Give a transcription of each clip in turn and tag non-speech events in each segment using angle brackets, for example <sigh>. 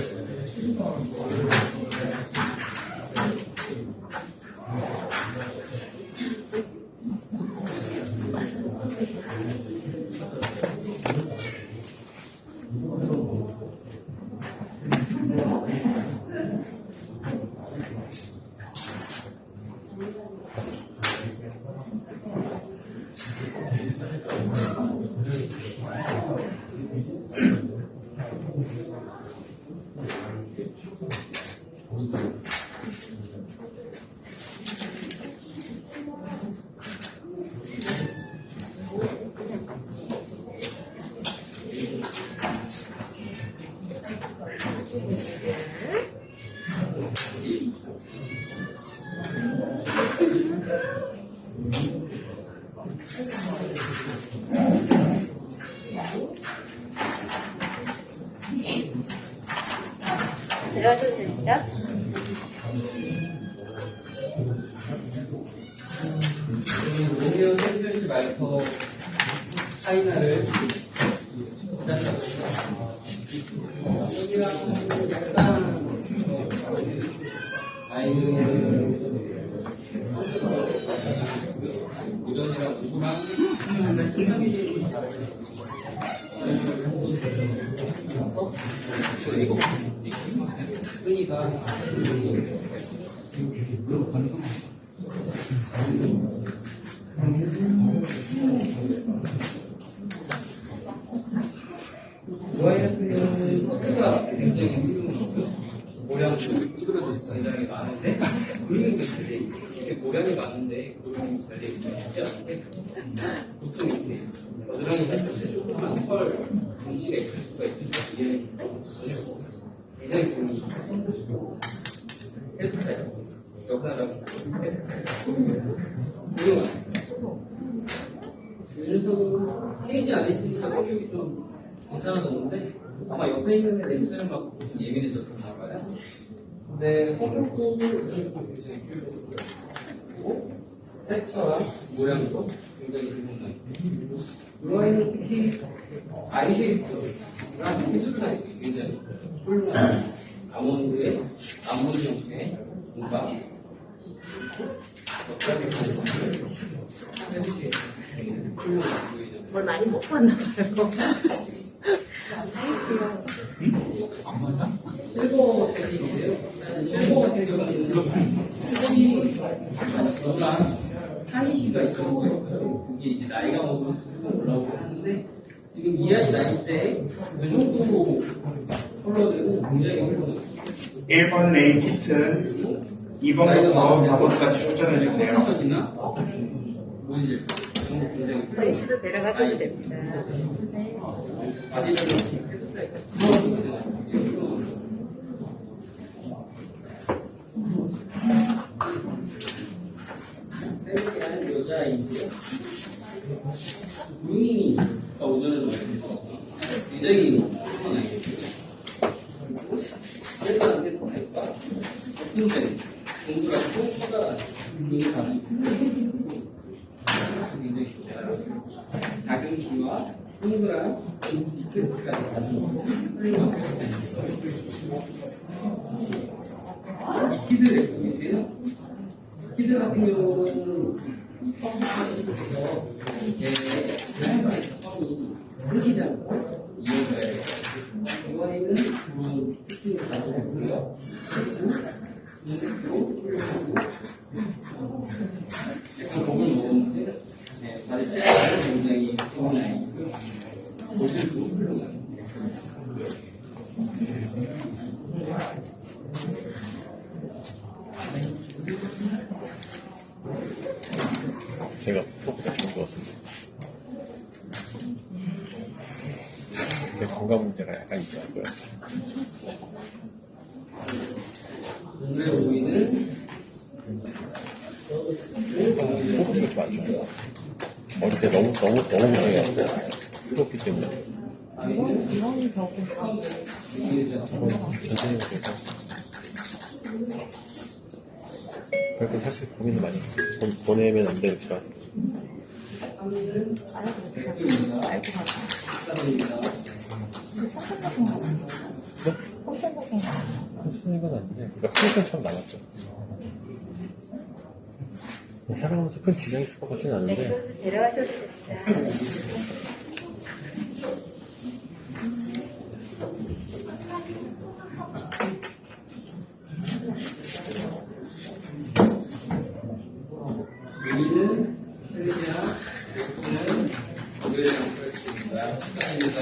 すいません。 아이는 오전이랑 다르죠. 그리고 그런 관계 모아이 같은 경우는 커트가 굉장히. 모량도 찌그러져 있어 굉장히 많은데 잘돼 있어. 이게 모량이 많은데 그림이 잘돼 있는 않은데 보통 이렇게 겨드랑이 할때 조그만 털 뭉치가 있을 수가 있는데 이게. 굉장히 좋은 헤드스타일. 역사라고. 훌륭한. 이 녀석은 케이지 안에 있으니까 성격이 좀 괜찮아졌는데 아마 옆에 있는 애 냄새를 맡고 좀 예민해졌었나 봐요. 근데 성격도 굉장히 그리고 텍스처랑 모양도 굉장히 좋은 이 아이는 특히 아이쉐이프랑 텍스처가 굉장히 훌륭한 아몬드의 아몬드 형태의 뭔가 해주시는 훌륭한 보이죠. 뭘 많이 못 봤나 봐요. 안 맞아? 실버 색인데요. 색이 약간 타니시가 있을 수가 있어요. 그게 이제 나이가 먹으면 조금 올라오긴 하는데 지금 이 아이 나이 때이 정도 컬러들은 굉장히 훌륭해요. 1번 네임 키트, 2번부터 4번까지 출전해주세요. 이런 거 굉장히 훌륭해요. 레이시도 내려가셔도 됩니다. 바디는 헤드스타일 훌륭해요. 팬시한 여자아이인데요. 루밍이 아까 오전에도 말씀드렸죠. 굉장히 예쁜 아이예요. 그래서 안 됐다 할까? 근데 동그랗고 커다란 눈이 가는 굉장히 좋아요. 작은 키와 동그란 디테일까지 가는 훌륭한 제품인데요. 키드 같은 경우는 이 펌프 쪽에서 제 브랜드의 펌이 끊기지 않고 이어져야 돼요. 이번에는 그런 특징을 가지고 있고요. 그리고 인색도 훌륭하고 약간 겁을 먹었는데 네, 다리 체력도 굉장히 좋은 아이고요. 모질도 훌륭한 제가 포크가 좋은 거 건강 문제가 약간 있어갖고요. 눈에 보이는 호흡이 좀안 좋아요. 어릴 때 너무, 너무, 너무 무서워갖고, 뜨겁기 때문에. 그래서. 그래서 사실 고민을 많이. 보- 보내면 안 되니까. 선생님은 아닌데, 그러니까 항전처럼 남았죠. 살아가면서 큰 지장이 있을 것 같지는 않은데, 데려가셔도 됩니다. 여기는 헬리나 엑스는 고개를 잡겠습니다. 축하합니다.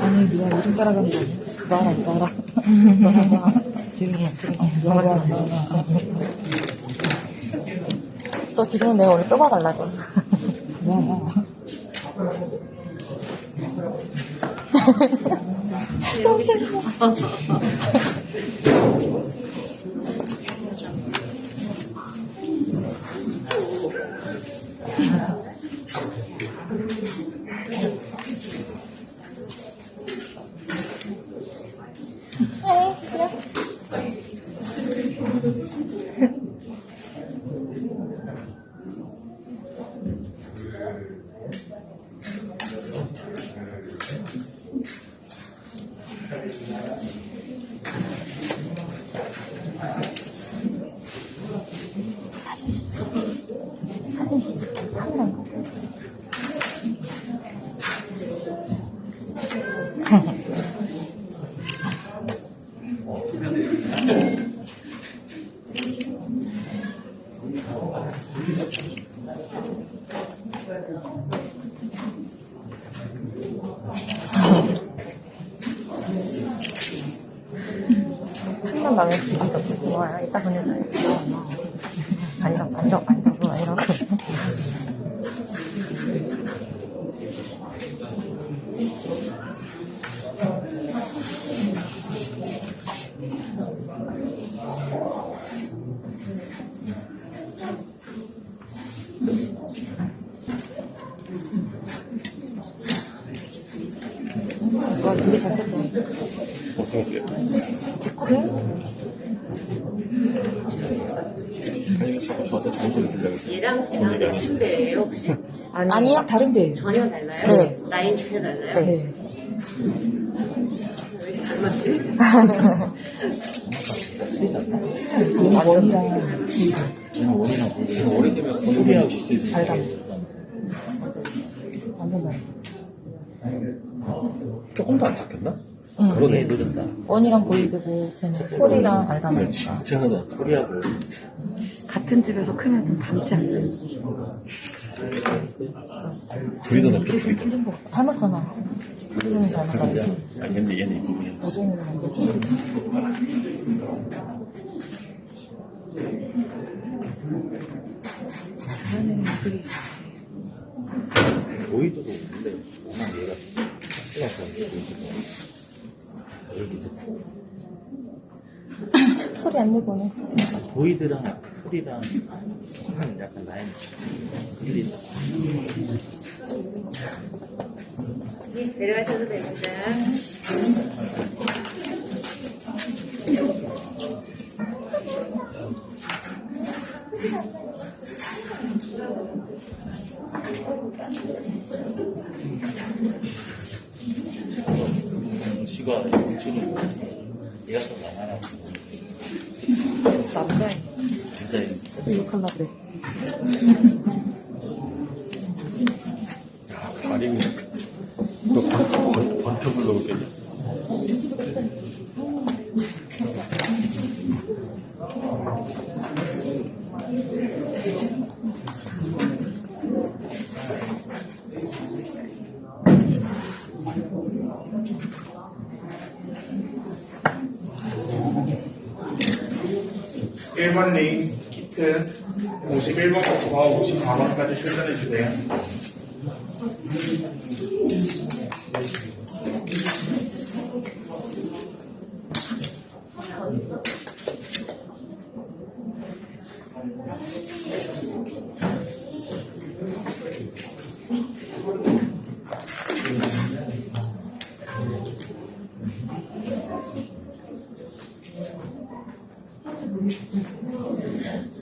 아니 누가 이름 따라가는 거 아니야? 말아 말아 조용히 해 말아 말아 저 기둥은 내가 오늘 뽑아가려고. 말 남의 기분도 좋아요. 이따 보내줘야지. 아니라 만져, 만 와 되게 잘 뺐지 어떻게 했어요? 그래? 아니면 자꾸 저한테 좋은 소리 들려고 했어요. 얘랑 쟤랑 같은 배예요 혹시? 아니요. 다른데 전혀 달라요? 네. 라인 자체 달라요? 네. 왜 닮았지? 원이랑 얘는 원이랑 보고 원이 되면 소리하고 비슷해지. 달달 완전 달라 조금 더 안 섞였나? 응. 그러네, 늦었다. 원이랑 보이드고 쟤는 콜이랑 알가면 진짜 하나 소리하고. 같은 집에서 크면 좀 닮지 않나요? 둘이도 넓게 둘이도. 닮았잖아. 우리는 닮았잖아. 아니, 근데 얘는 이 부분이. 어종이는 안 되고. 다른 되게 보이도도 근데 워낙 얘가 찔러서 보이지고. 얼굴도 크고. <clears throat> 소리 안 내고는. 보이드랑 풀이랑 조금만 약간 라인 일리 네, 데려가셔도 됩니다. 1번님 키트 51번부터 54번까지 출전해 주세요. Amen.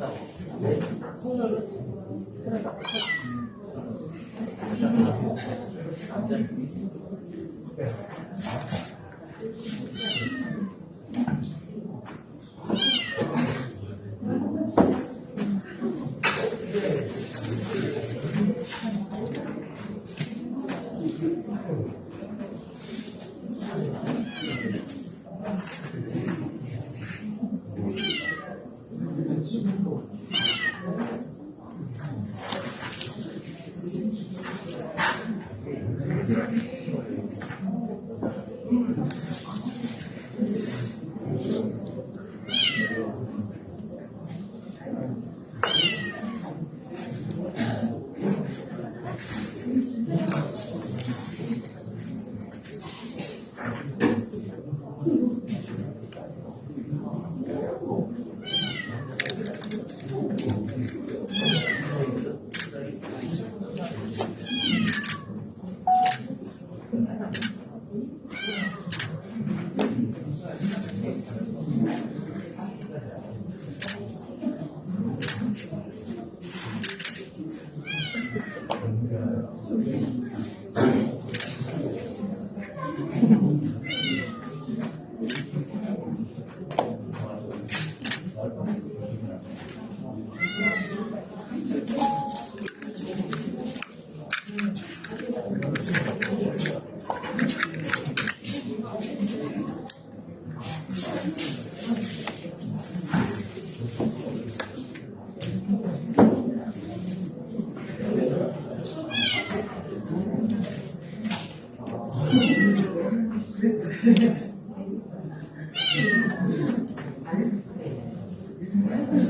네. すいません。Thank you.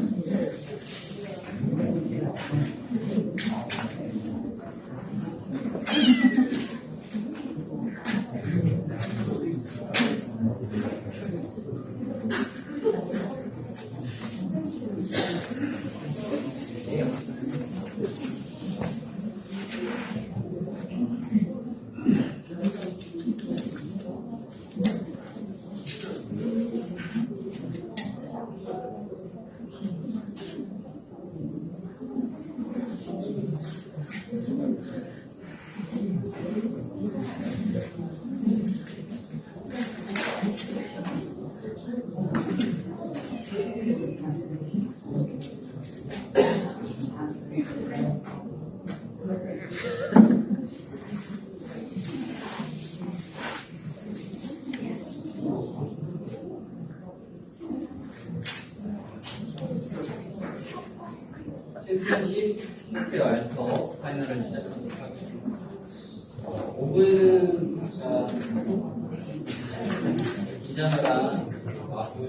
마블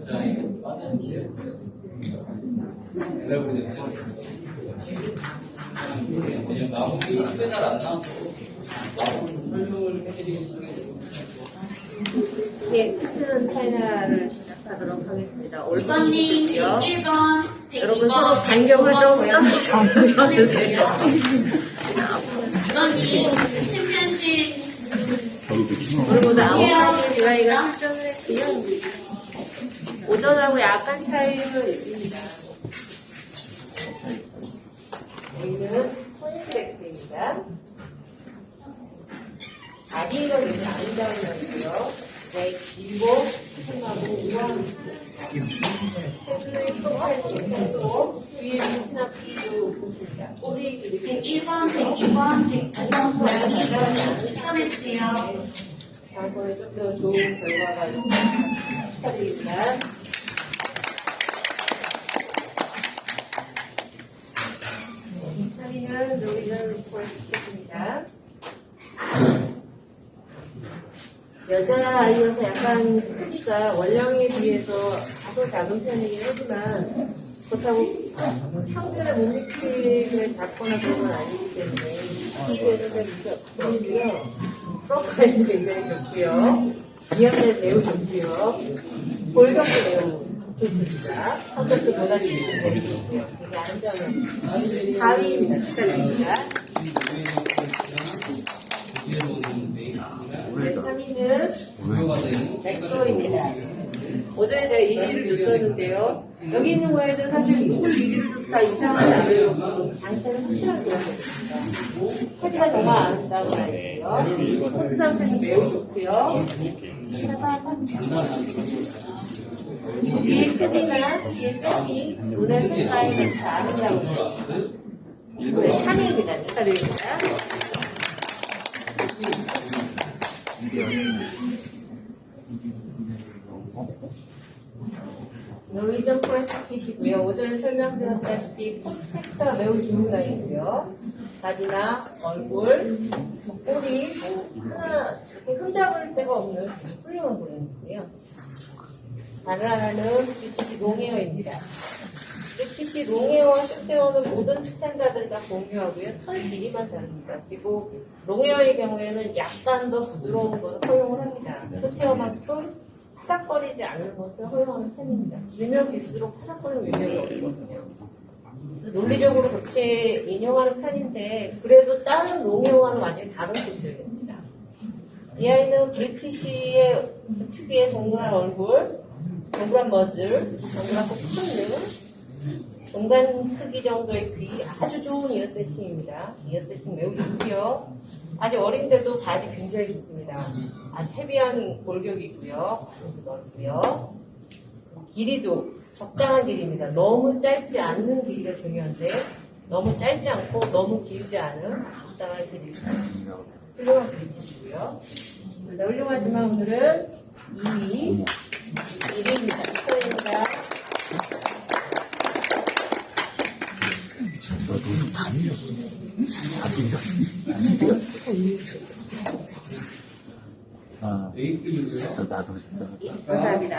여자에게? 왜냐면 마블이 크게 잘안 나와서 설명을 해드리기 시작했습니다. 예, 키트 파이널을 시작하도록 하겠습니다. 이번님. 1번 여러분 서로 간격을 좀 들어주세요. 이번님 챔피언십 그리고 나오는 디와이가 출전을 했고요. 오전하고 약간 차이를 느낍니다. 저희는 손시렉스입니다. 아디가 굉장히 아름다운 네, 길고 심하고 우아한 헤드의 프로파일도 위에 빛이 나쁘고 보습니다 꼬리 그리고 101번, 102번, 109번 고양이 추천해주세요. 다음번에 좀 더 좋은 결과가 있으면 축하드립니다. 차리는 로리는 리포를 시켰습니다. 여자 아이여서 약간 크기가 원령에 비해서 다소 작은 편이긴 하지만 그렇다고 평균의 몸미팅을 작거나 그런 건 아니기 때문에 좀 보이고요. 프로파일도 굉장히 좋고요. 이야기는 매우 좋고요. 골격도 매우 좋습니다. 성격도 보다시피 굉장히 좋고요. 되게 아름다운 4위입니다. 축하드립니다. 네, 3위는 엑소입니다. 어제 제가 1위를 줬었는데요. 여기 있는 거에는 사실 이걸 1위를 줬다 이상하지 않으려고 장점을 확실하게 보여드립니다. 크기가 정말 아름다운 아이고요. 콘트 상태도 매우 좋고요. 뒤에 크기나 뒤에 세팅, 눈의 색깔이 다 아름다운 네, 3위입니다. 축하드립니다. 노이전 프레스킷이고요. 오전에 설명드렸다시피 포스텍처가 매우 라인이고요. 바디나 얼굴, 뭐 꼬리 뭐 하나 이렇게 흠잡을 데가 없는 훌륭한. 다른 하나는 브리티시 롱헤어입니다. 브리티시 롱헤어와 숏헤어는 모든 스탠다드를 다 공유하고요. 털 길이만 다릅니다. 그리고 롱헤어의 경우에는 약간 더 부드러운 것을 허용을 합니다. 숏헤어만 좀 파삭거리지 않는 것을 허용하는 편입니다. 길면 길수록 파삭거리는 위험이 없거든요. 논리적으로 그렇게 인용하는 편인데 그래도 다른 롱헤어와는 완전히 다른 기술입니다. 이 아이는 브리티시의 특유의 동그란 얼굴, 동그란 머슬, 동그랗고 큰 눈, 중간 크기 정도의 귀, 아주 좋은 이어 세팅입니다. 이어 세팅 매우 좋고요. 아직 어린데도 바지 굉장히 좋습니다. 아주 헤비한 골격이고요. 가슴도 넓고요. 길이도 적당한 길이입니다. 너무 짧지 않는 길이가 중요한데 너무 짧지 않고 너무 길지 않은 적당한 길이입니다. 훌륭한. 네, 훌륭하지만 오늘은 2위, 1위입니다. 축하드립니다. 무슨 밤이요? 밤이었으니. 아, 아, 아, 네. 아, 진짜 나도 진짜. 감사합니다.